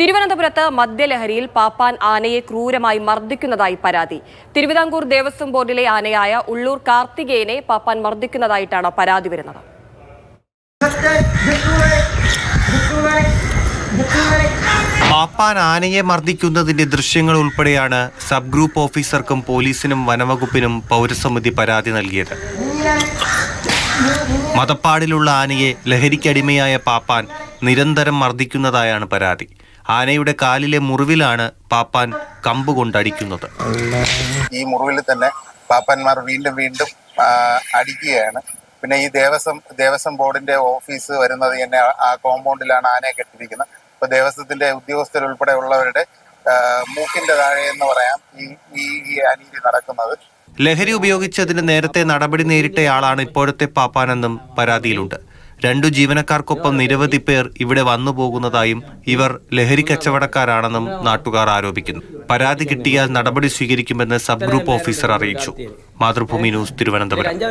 തിരുവനന്തപുരത്ത് മദ്യലഹരിയിൽ പാപ്പാൻ ആനയെ ക്രൂരമായി മർദ്ദിക്കുന്നതായി പരാതി. തിരുവിതാംകൂർ ദേവസ്വം ബോർഡിലെ ആനയായ ഉള്ളൂർ കാർത്തികേയനെ പാപ്പാൻ മർദ്ദിക്കുന്നതായിട്ടാണ് പരാതി വരുന്നത്. പാപ്പാൻ ആനയെ മർദ്ദിക്കുന്നതിന്റെ ദൃശ്യങ്ങൾ ഉൾപ്പെടെയാണ് സബ് ഗ്രൂപ്പ് ഓഫീസർക്കും പോലീസിനും വനവകുപ്പിനും പൗരസമിതി പരാതി നൽകിയത്. മതപ്പാടിലുള്ള ആനയെ ലഹരിക്കടിമയായ പാപ്പാൻ നിരന്തരം മർദ്ദിക്കുന്നതായാണ് പരാതി. ആനയുടെ കാലിലെ മുറിവിലാണ് പാപ്പാൻ കമ്പ് കൊണ്ടടിക്കുന്നത്. ഈ മുറിവിൽ തന്നെ പാപ്പാന്മാർ വീണ്ടും വീണ്ടും അടിക്കുകയാണ്. പിന്നെ ഈ ദേവസ്വം ദേവസ്വം ബോർഡിന്റെ ഓഫീസ് വരുന്നത് തന്നെ ആ- കോമ്പൗണ്ടിലാണ് ആനയെ കെട്ടിരിക്കുന്നത്. അപ്പൊ ദേവസ്വത്തിന്റെ ഉദ്യോഗസ്ഥരുൾപ്പെടെ ഉള്ളവരുടെ മൂക്കിന്റെ താഴെ എന്ന് പറയാം ഈ ഈ ഈ അനീതി നടക്കുന്നത്. ലഹരി ഉപയോഗിച്ചതിന് നേരത്തെ നടപടി നേരിട്ടയാളാണ് ഇപ്പോഴത്തെ പാപ്പാനെന്നും പരാതിയിലുണ്ട്. രണ്ടു ജീവനക്കാർക്കൊപ്പം നിരവധി പേർ ഇവിടെ വന്നു പോകുന്നതായും ഇവർ ലഹരി കച്ചവടക്കാരാണെന്നും നാട്ടുകാർ ആരോപിക്കുന്നു. പരാതി കിട്ടിയാൽ നടപടി സ്വീകരിക്കുമെന്ന് സബ് ഗ്രൂപ്പ് ഓഫീസർ അറിയിച്ചു. മാതൃഭൂമി ന്യൂസ് തിരുവനന്തപുരം.